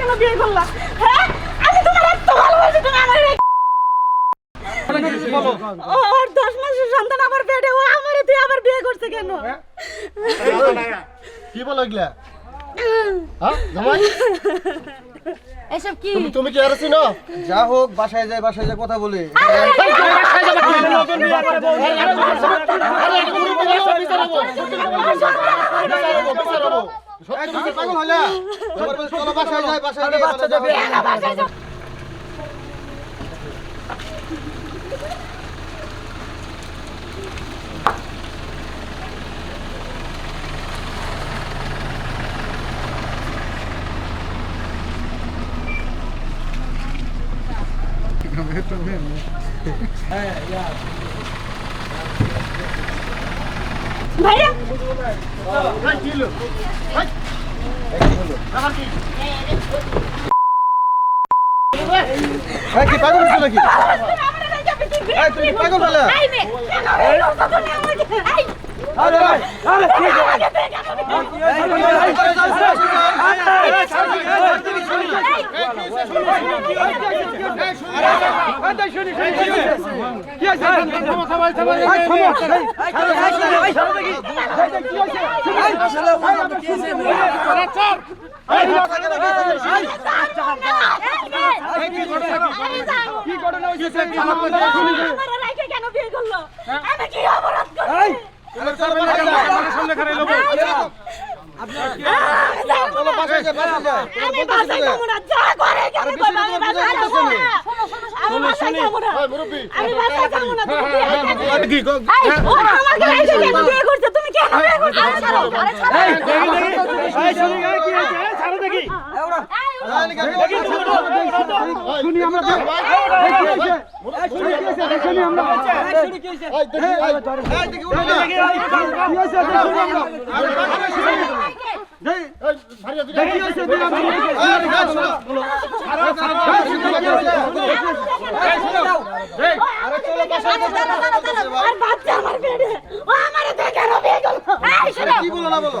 কেন বিয়ে করলা হ্যাঁ আমি তোমার এত ভালোবাসি তুমি আমার ওর দশ মাসের সন্তান আমার পেটে ও আমারে তুই আবার বিয়ে করছে কেন কি বলো এগুলা হ্যাঁ এসব কি তুমি তুমি কি আর চিনো যা হোক বাসায় যায় বাসায় যায় কথা বলে চলো বাসায় বাসায় গিয়ে বলে যাও। ভাইয়া। কি পাগল হইছো নাকি? তুমি পাগল হইলা আই নে কেন বিয়ে করছ তুমি আমাকে আই আরে আরে আরে ঠিক আমাকে তুই কেন বিয়ে কি ঘটনা হইছে কেন বিয়ে করল আমি কি অপরাধ করছি তুমি কেন শুনি আমরা শুনি আমরা। দেখি আরে হ্যাঁ বাচ্চা আমার পেটে ও আমারে করল এই শোনো কি বলো না বলো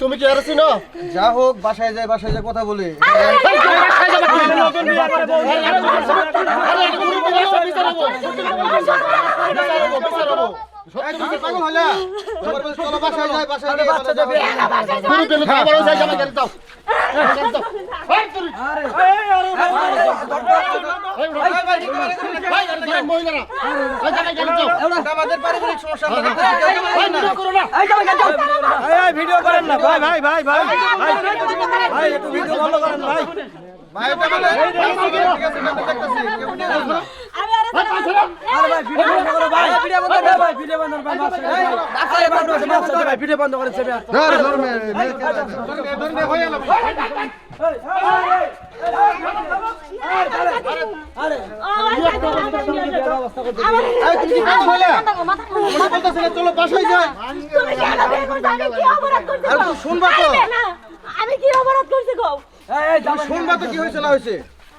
তুমি কি আর চিনো যা হোক বাসায় যায় বাসায় যায় কথা বলে ভিডিও করেন না ভাই ভাই ভাই ভাই ভাই একটু ভিডিও বন্ধ করেন ভাই ভাই এটা আমাদের ঠিক আছে আমরা দেখতেছি কেউ নিয়ে যাবে না। আমি আরে আরে ভাই ভিডিও বন্ধ করো ভাই ভিডিও বন্ধ করো ভাই ভিডিও বন্ধ করো ভাই আরে ভাই মাফ করে ভাই ভিডিও বন্ধ করেন সেটা এই, তুমি কি পাগল হইলা? আমরা বলতেছি না, চলো বাসায় যাই তুমি কেন বিয়ে করছ? আমি কি অপরাধ করছি আরে গো? তুই তো? আমি কি অপরাধ করছি শুনবা তো কি হয়েছে না হয়েছে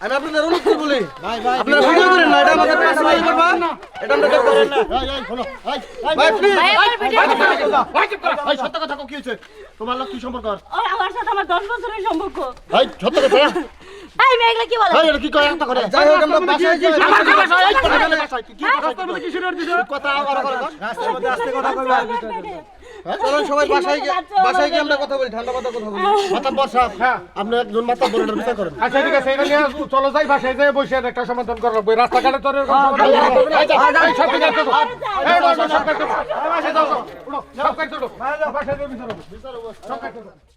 আমি আপনাদের অনুরোধ বলি আপনারা ভিডিও করেন না তোমার লোক কি সম্পর্ক আমার সাথে আমার দশ বছরের সম্পর্ক এই মেয়েগুলো কি বলে কি কয় একটা করে যাই হোক আমরা বাসায় যাই আমার কি বাসায় এই কথা বলে বাসায় কি কথা কি কথা আবার আবার রাস্তার মধ্যে আস্তে কথা কইবা চলো সবাই বাসায় গিয়ে বাসায় গিয়ে আমরা কথা বলি ঠান্ডা মাথা কথা বলি মাথা বসা হ্যাঁ। আপনি একজন মাথা বড়টার বিচার করেন আচ্ছা ঠিক আছে এটা নিয়ে চলো যাই বাসায় যাই বসে একটা সমাধান করব ওই রাস্তাঘাটে তোর এরকম সমাধান এই, সব ঠিক আছে এই, বস, বস, সব কাজ করো। বাসায় যাও, যাও। উঠো, সব কাজ করো। বাসায় যাও, বিচার হবে। সব কাজ করো।